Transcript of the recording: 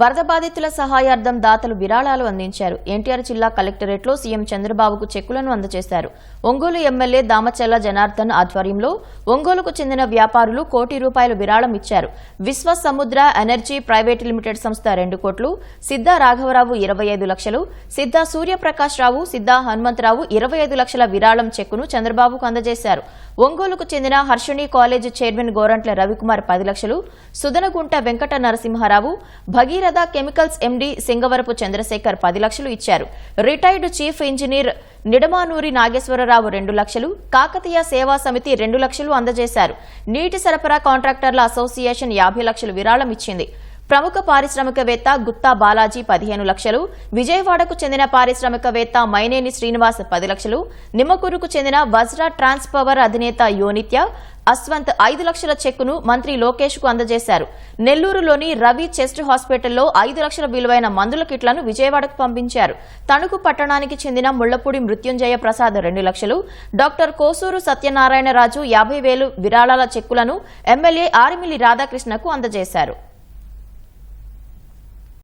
వరద బాధితుల సహాయార్థం దాతలు విరాళాలు అందించారు. ఎన్టీఆర్ జిల్లా కలెక్టరేట్లో సీఎం చంద్రబాబుకు చెక్కులను అందజేశారు. ఒంగోలు ఎమ్మెల్యే దామచల్ల జనార్దన్ ఆధ్వర్యంలో ఒంగోలుకు చెందిన వ్యాపారులు కోటి రూపాయలు విరాళం ఇచ్చారు. విశ్వ సముద్ర ఎనర్జీ ప్రైవేట్ లిమిటెడ్ సంస్థ రెండు కోట్లు సిద్ధా రాఘవరావు ఇరవై ఐదు లక్షలు సిద్ధా సూర్యప్రకాష్ రావు సిద్ధా హనుమంతరావు ఇరవై ఐదు లక్షల విరాళం చెక్కును చంద్రబాబుకు అందజేశారు. ఒంగోలుకు చెందిన హర్షిణి కాలేజ్ చైర్మన్ గోరంట్ల రవికుమార్ పది లక్షలు సుదనగుంట వెంకట నరసింహారావు భగీర భగీరథ కెమికల్స్ ఎండీ సింగవరపు చంద్రశేఖర్ పది లక్షలు ఇచ్చారు. Retired chief engineer Nidamanuri Nageswararao రెండు లక్షలు కాకతీయ సేవా సమితి రెండు లక్షలు అందజేశారు. నీటి సరఫరా కాంట్రాక్టర్ల అసోసియేషన్ యాభై లక్షలు విరాళం ఇచ్చింది. ప్రముఖ పారిశ్రామికవేత్త గుత్తా బాలాజీ పదిహేను లక్షలు విజయవాడకు చెందిన పారిశ్రామికవేత్త మైనేని శ్రీనివాస్ పది లక్షలు నిమ్మకూరుకు చెందిన వజ్రా ట్రాన్స్పవర్ అధినేత యోనిత్య అస్వంత్ ఐదు లక్షల చెక్కును మంత్రి లోకేష్కు అందజేశారు. నెల్లూరులోని రవి చెస్ట్ హాస్పిటల్లో ఐదు లక్షల విలువైన మందుల కిట్లను విజయవాడకు పంపించారు. తణుకు పట్టణానికి చెందిన ముళ్ళపూడి మృత్యుంజయ ప్రసాద్ రెండు లక్షలు డాక్టర్ కోసూరు సత్యనారాయణరాజు యాభై వేలు విరాళాల చెక్కులను ఎమ్మెల్యే ఆరిమిల్లి రాధాకృష్ణకు అందజేశారు.